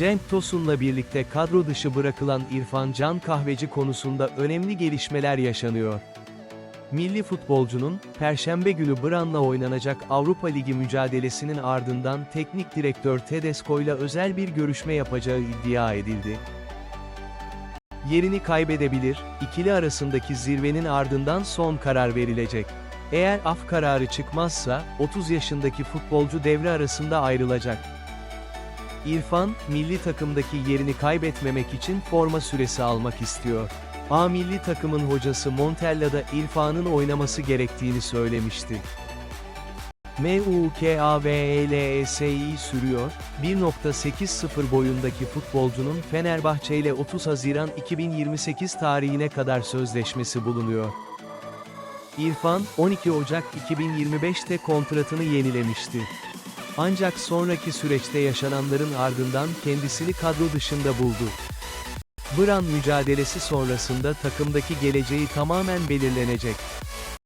Cenk Tosun'la birlikte kadro dışı bırakılan İrfan Can Kahveci konusunda önemli gelişmeler yaşanıyor. Milli futbolcunun, Perşembe günü Bran'la oynanacak Avrupa Ligi mücadelesinin ardından teknik direktör Tedesco ile özel bir görüşme yapacağı iddia edildi. Yerini kaybedebilir, ikili arasındaki zirvenin ardından son karar verilecek. Eğer af kararı çıkmazsa, 30 yaşındaki futbolcu devre arasında ayrılacak. İrfan, milli takımdaki yerini kaybetmemek için forma süresi almak istiyor. A milli takımın hocası Montella da İrfan'ın oynaması gerektiğini söylemişti. MUKAVELESI sürüyor, 1.80 boyundaki futbolcunun Fenerbahçe ile 30 Haziran 2028 tarihine kadar sözleşmesi bulunuyor. İrfan, 12 Ocak 2025'te kontratını yenilemişti. Ancak sonraki süreçte yaşananların ardından kendisini kadro dışında buldu. Bran mücadelesi sonrasında takımdaki geleceği tamamen belirlenecek.